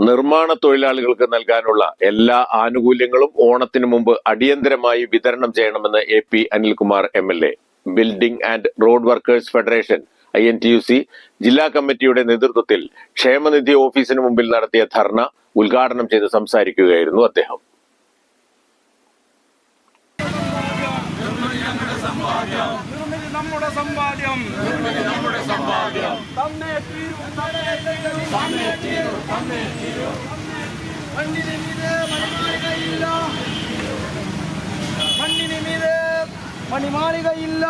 നിർമ്മാണ തൊഴിലാളികൾക്ക് നൽകാനുള്ള എല്ലാ ആനുകൂല്യങ്ങളും ഓണത്തിന് മുമ്പ് അടിയന്തരമായി വിതരണം ചെയ്യണമെന്ന് A P Anilkumar M L A. Building and road workers federation I N T U C ജില്ലാ കമ്മിറ്റിയുടെ നേതൃത്വത്തിൽ ക്ഷേമനിധി ഓഫീസിന് മുമ്പിൽ നടത്തിയ ധർണ ഉദ്ഘാടനം ചെയ്ത് സംസാരിക്കുകയായിരുന്നു അദ്ദേഹം. നമ്മുടെ സമ്പാദ്യം. നമ്മുടെ സമ്പാദ്യം. തന്നെ തീരും തന്നെ തീരും തന്നെ തീരും മണ്ണിന് മീതെ മണിമാളികയില്ല. മണ്ണിന് മീതെ മണിമാളികയില്ല.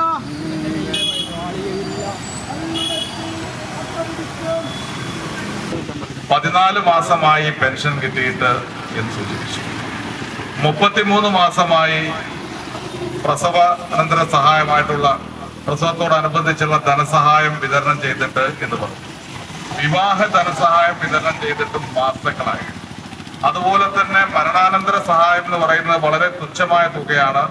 പതിനാല് മാസമായി പെൻഷൻ കിട്ടിയിട്ട് എന്ന് സൂചിപ്പിച്ചു. മുപ്പത്തിമൂന്ന് മാസമായി പ്രസവാനന്തര സഹായമായിട്ടുള്ള പ്രസവത്തോടനുബന്ധിച്ചുള്ള ധനസഹായം വിതരണം ചെയ്തിട്ട് എന്ന് പറഞ്ഞു. വിവാഹ ധനസഹായം വിതരണം ചെയ്തിട്ടും മാസങ്ങളായി. അതുപോലെ തന്നെ മരണാനന്തര സഹായം എന്ന് പറയുന്നത് വളരെ തുച്ഛമായ തുകയാണ്.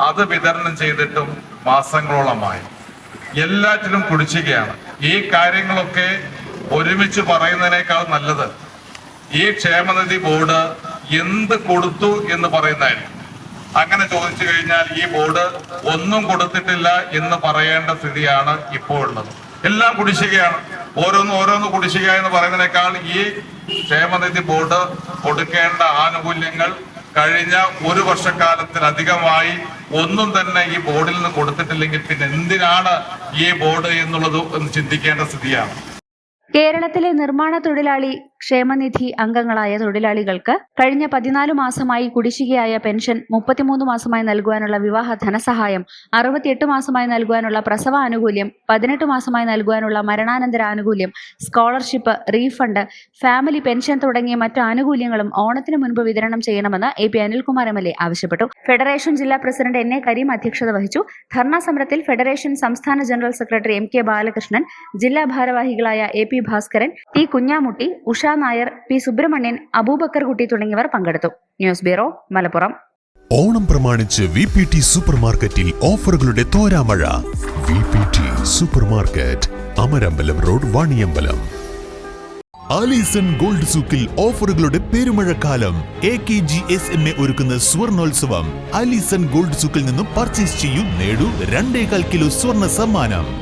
അത് വിതരണം ചെയ്തിട്ടും മാസങ്ങളോളമായി. എല്ലാറ്റിലും കുടിച്ചുകയാണ് ഈ കാര്യങ്ങളൊക്കെ ഒരുമിച്ച് പറയുന്നതിനേക്കാൾ നല്ലത്. ഈ ക്ഷേമനിധി ബോർഡ് എന്ത് കൊടുത്തു എന്ന് പറയുന്നതായിരിക്കും. അങ്ങനെ ചോദിച്ചു കഴിഞ്ഞാൽ ഈ ബോർഡ് ഒന്നും കൊടുത്തിട്ടില്ല എന്ന് പറയേണ്ട സ്ഥിതിയാണ് ഇപ്പോൾ ഉള്ളത്. എല്ലാം കുടിശ്ശികയാണ്. ഓരോന്ന് ഓരോന്ന് കുടിശ്ശിക എന്ന് പറയുന്നതിനേക്കാൾ ഈ ക്ഷേമനിധി ബോർഡ് കൊടുക്കേണ്ട ആനുകൂല്യങ്ങൾ കഴിഞ്ഞ ഒരു വർഷക്കാലത്തിലധികമായി ഒന്നും തന്നെ ഈ ബോർഡിൽ നിന്ന് കൊടുത്തിട്ടില്ലെങ്കിൽ പിന്നെ എന്തിനാണ് ഈ ബോർഡ് എന്നുള്ളത് ചിന്തിക്കേണ്ട സ്ഥിതിയാണ്. കേരളത്തിലെ നിർമ്മാണ തൊഴിലാളി ക്ഷേമനിധി അംഗങ്ങളായ തൊഴിലാളികൾക്ക് കഴിഞ്ഞ പതിനാല് മാസമായി കുടിശ്ശികയായ പെൻഷൻ മുപ്പത്തിമൂന്ന് മാസമായി നൽകുവാനുള്ള വിവാഹ ധനസഹായം അറുപത്തിയെട്ട് മാസമായി നൽകുവാനുള്ള പ്രസവ ആനുകൂല്യം പതിനെട്ട് മാസമായി നൽകുവാനുള്ള മരണാനന്തര ആനുകൂല്യം സ്കോളർഷിപ്പ് റീഫണ്ട് ഫാമിലി പെൻഷൻ തുടങ്ങിയ മറ്റ് ആനുകൂല്യങ്ങളും ഓണത്തിന് മുൻപ് വിതരണം ചെയ്യണമെന്ന് A P Anilkumar M L A ആവശ്യപ്പെട്ടു. ഫെഡറേഷൻ ജില്ലാ പ്രസിഡന്റ് എൻ എ കരീം അധ്യക്ഷത വഹിച്ചു. ധർണാ സമരത്തിൽ ഫെഡറേഷൻ സംസ്ഥാന general secretary M K Balakrishnan ജില്ലാ ഭാരവാഹികളായ A P Bhaskaran T Kunhamutty Usha Nair P Subrahmanian Aboobacker Kutty തുടങ്ങിയവർ പങ്കെടുത്തു. News bureau Malappuram. ഓണം പ്രമാണിച്ച് വി പി ടി സൂപ്പർ മാർക്കറ്റിൽ ഓഫറുകളുടെ തോരാമഴ. V P T super market Amarambalam road Vaniyambalam. Alison gold സൂക്കിൽ ഓഫറുകളുടെ പെരുമഴക്കാലം. A K G S M A ഒരുക്കുന്ന സ്വർണോത്സവം. Alison gold സൂക്കിൽ നിന്നും purchase ചെയ്യൂ. നേടൂ രണ്ടേകാൽ കിലോ സ്വർണ സമ്മാനം.